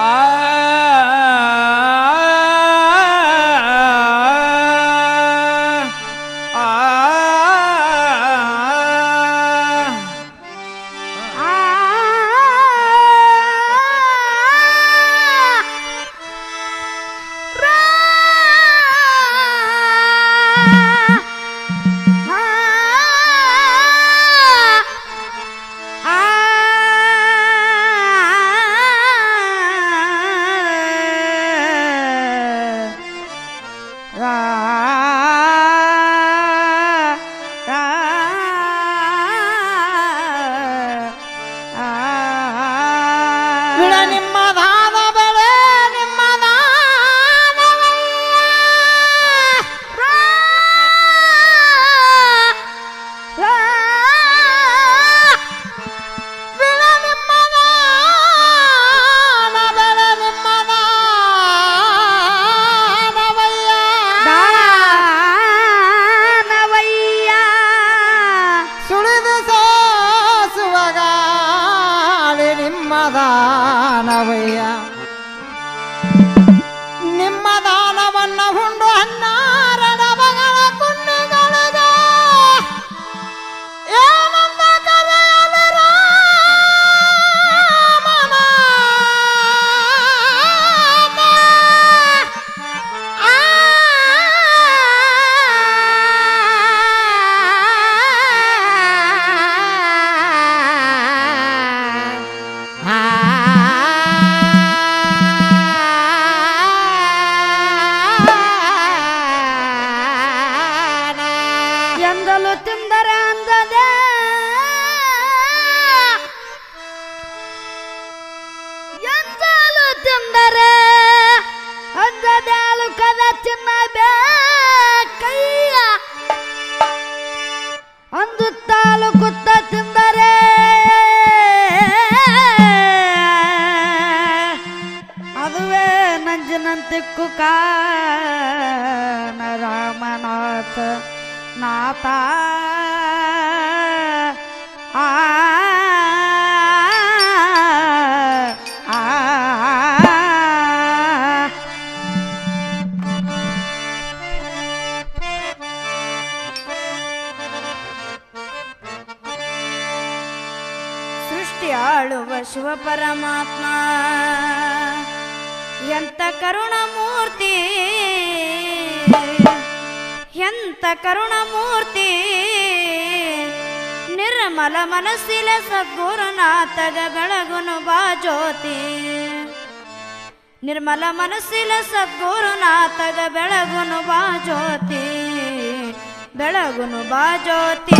Ah. ಪರಮಾತ್ಮ. ಎಂತ ಕರುಣಮೂರ್ತಿ. ಎಂತ ಕರುಣಮೂರ್ತಿ. ನಿರ್ಮಲ ಮನಸ್ಸಿಲ ಸದ್ಗುರುನಾಥಗ ಬೆಳಗುನು ಬಾ ಜ್ಯೋತಿ. ನಿರ್ಮಲ ಮನಸ್ಸಿಲ ಸದ್ಗುರುನಾಥಗ ಬೆಳಗುನು ಬಾ ಜ್ಯೋತಿ. ಬೆಳಗುನು ಬಾಜ್ಯೋತಿ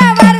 আবার